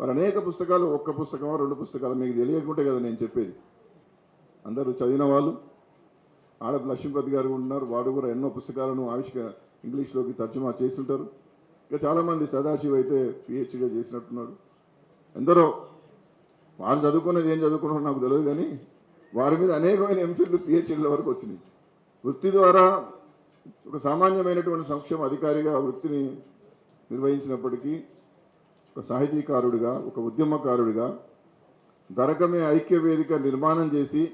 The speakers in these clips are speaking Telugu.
వారు అనేక పుస్తకాలు ఒక్క పుస్తకం రెండు పుస్తకాలు మీకు తెలియకుంటే కదా నేను చెప్పేది. అందరూ చదివిన వాళ్ళు ఆడపు లక్ష్మీపతి గారు ఉన్నారు వాడు కూడా ఎన్నో పుస్తకాలను ఆవిష్క ఇంగ్లీష్లోకి తర్జుమా చేస్తుంటారు. ఇక చాలామంది సదాశివ్ అయితే పిహెచ్డీ చేసినట్టున్నారు. ఎందరో వారు చదువుకున్నది ఏం చదువుకున్నారో నాకు తెలియదు కానీ వారి మీద అనేకమైన ఎంఫిల్లు పిహెచ్డీల వరకు వచ్చినాయి. వృత్తి ద్వారా ఒక సామాన్యమైనటువంటి సంక్షేమ అధికారిగా వృత్తిని నిర్వహించినప్పటికీ ఒక సాహితీకారుడిగా ఒక ఉద్యమకారుడిగా దరకమే ఐక్య వేదిక నిర్మాణం చేసి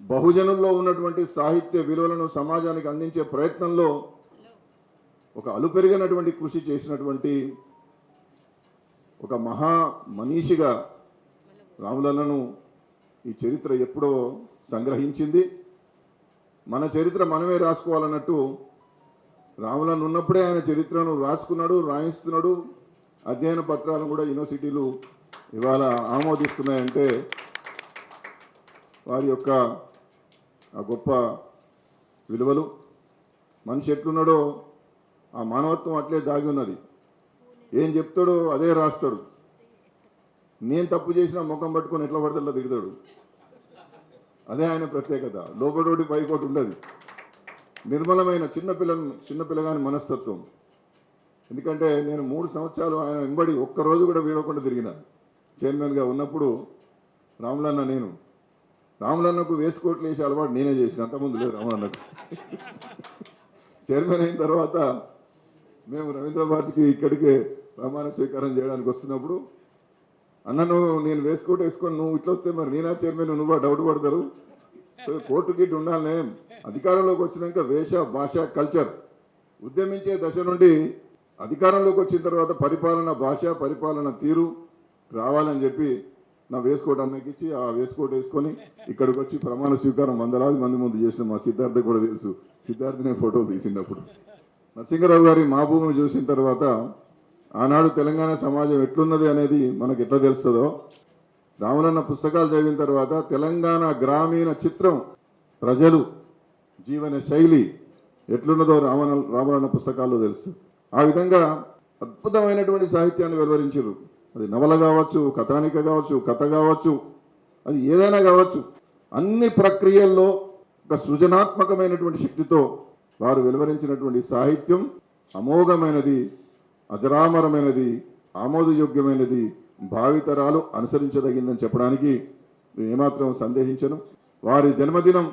బహుజనుల్లో ఉన్నటువంటి సాహిత్య విలువలను సమాజానికి అందించే ప్రయత్నంలో ఒక అలుపెరిగినటువంటి కృషి చేసినటువంటి ఒక మహా మనీషిగా రాములలను ఈ చరిత్ర ఎప్పుడో సంగ్రహించింది. మన చరిత్ర మనమే రాసుకోవాలన్నట్టు రాములను ఉన్నప్పుడే ఆయన చరిత్రను రాసుకున్నాడు రాయిస్తున్నాడు. అధ్యయన పత్రాలను కూడా యూనివర్సిటీలు ఇవాళ ఆమోదిస్తున్నాయంటే వారి యొక్క ఆ గొప్ప విలువలు. మనిషి ఎట్లున్నాడో ఆ మానవత్వం అట్లే దాగి ఉన్నది. ఏం చెప్తాడో అదే రాస్తాడు. నేను తప్పు చేసిన ముఖం పట్టుకొని ఎట్లా పడతల్లో దిగుతాడు అదే ఆయన ప్రత్యేకత. లోపడోటి పైకోటి ఉండదు. నిర్మలమైన చిన్నపిల్ల చిన్నపిల్లగాని మనస్తత్వం. ఎందుకంటే నేను మూడు సంవత్సరాలు ఆయన వెంబడి ఒక్కరోజు కూడా వీడకుండా తిరిగిన చైర్మన్గా ఉన్నప్పుడు రాములన్న నేను. రాములన్నకు వేసుకోట్లు వేసే అలవాటు నేనే చేసిన అంతకుముందు లేదు రాములన్నకు. చైర్మన్ అయిన తర్వాత మేము రవీంద్రభారతికి ఇక్కడికే ప్రమాణ స్వీకారం చేయడానికి వస్తున్నప్పుడు అన్న నువ్వు నేను వేసుకోట్ వేసుకొని నువ్వు ఇట్లా వస్తే మరి నేనా చైర్మన్? నువ్వు డౌట్ పడతారు. కోర్టు గిట్ ఉండాలనే అధికారంలోకి వచ్చినాక వేష భాష కల్చర్ ఉద్యమించే దశ నుండి అధికారంలోకి వచ్చిన తర్వాత పరిపాలన భాష పరిపాలన తీరు రావాలని చెప్పి నా వేసుకోట్ అన్నకి ఇచ్చి ఆ వేసుకోట్ వేసుకొని ఇక్కడికి వచ్చి ప్రమాణ స్వీకారం వందలాది మంది ముందు చేసిన మా సిద్ధార్థ కూడా తెలుసు. సిద్ధార్థనే ఫోటో తీసినప్పుడు నరసింహరావు గారి మా భూమిని చూసిన తర్వాత ఆనాడు తెలంగాణ సమాజం ఎట్లున్నది అనేది మనకు ఎట్లా తెలుస్తుందో రామలన్న పుస్తకాలు చదివిన తర్వాత తెలంగాణ గ్రామీణ చిత్రం ప్రజలు జీవన శైలి ఎట్లున్నదో రామన రామలన్న పుస్తకాల్లో తెలుస్తుంది ఆ విధంగా అద్భుతమైనటువంటి సాహిత్యాన్ని వెలువరించారు. అది నవల కావచ్చు కథానిక కావచ్చు కథ కావచ్చు అది ఏదైనా కావచ్చు. అన్ని ప్రక్రియల్లో ఒక సృజనాత్మకమైనటువంటి శక్తితో వారు వెలువరించినటువంటి సాహిత్యం అమోఘమైనది అజరామరమైనది ఆమోదయోగ్యమైనది భావితరాలు అనుసరించదగిందని చెప్పడానికి నేను ఏమాత్రం సందేహించను. వారి జన్మదినం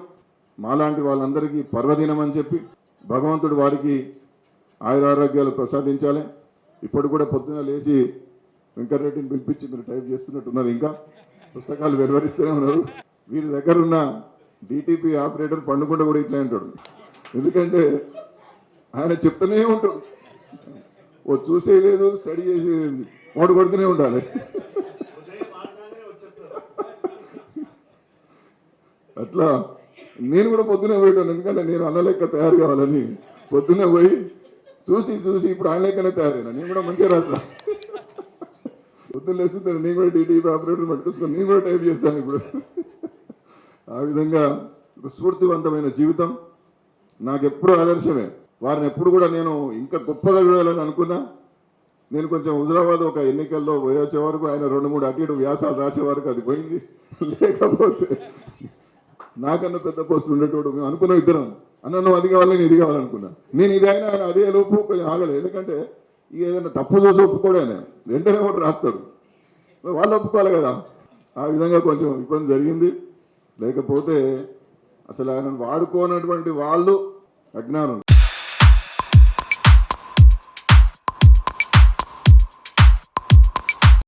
మాలాంటి వాళ్ళందరికీ పర్వదినం అని చెప్పి భగవంతుడు వారికి ఆయురారోగ్యాలు ప్రసాదించాలి. ఇప్పుడు కూడా పొద్దున లేచి వెంకటరెడ్డిని పిలిపించి మీరు టైప్ చేస్తున్నట్టున్నారు. ఇంకా పుస్తకాలు వెలువరిస్తూనే ఉన్నారు. వీరి దగ్గర ఉన్న డిటిపి ఆపరేటర్ పండుకుంట కూడా ఇట్లా అంటాడు. ఎందుకంటే ఆయన చెప్తూనే ఉంటాడు. ఓ చూసేయలేదు స్టడీ చేసేది ఓటు కొడుతూనే ఉండాలి. అట్లా నేను కూడా పొద్దునే పోయాను ఎందుకంటే నేను అన్న లెక్క తయారు కావాలని పొద్దునే పోయి చూసి చూసి ఇప్పుడు ఆయన లెక్కనే తయారైనా. నేను కూడా మంచిగా రాసా పొద్దున్న లేస్తుంది నేను కూడా టీటీపీ ఆపరేటర్ పట్టుకొస్తాను నేను కూడా టైప్ చేస్తాను ఇప్పుడు. ఆ విధంగా ఒక స్ఫూర్తివంతమైన జీవితం నాకు ఎప్పుడు ఆదర్శమే. వారిని ఎప్పుడు కూడా నేను ఇంకా గొప్పగా చూడాలని అనుకున్నా. నేను కొంచెం హుజరాబాద్ ఒక ఎన్నికల్లో పోయొచ్చే వరకు ఆయన రెండు మూడు అటు ఇటు వ్యాసాలు రాసే వరకు అది పోయింది. లేకపోతే నాకన్నా పెద్ద పోస్టులు ఉండేటోడు మేము అనుకున్న ఇద్దరం. అన్న నువ్వు అది కావాలి నేను ఇది కావాలనుకున్నా. నేను ఇది అయినా అదే లోపు కొంచెం ఆగలేదు. ఎందుకంటే ఇక ఏదైనా తప్పు చూసి ఒప్పుకోడానే. వెంటనే ఒకటి రాస్తాడు. వాళ్ళు ఒప్పుకోవాలి కదా. ఆ విధంగా కొంచెం ఇబ్బంది జరిగింది. లేకపోతే అసలు ఆయన వాడుకోనటువంటి వాళ్ళు అజ్ఞానం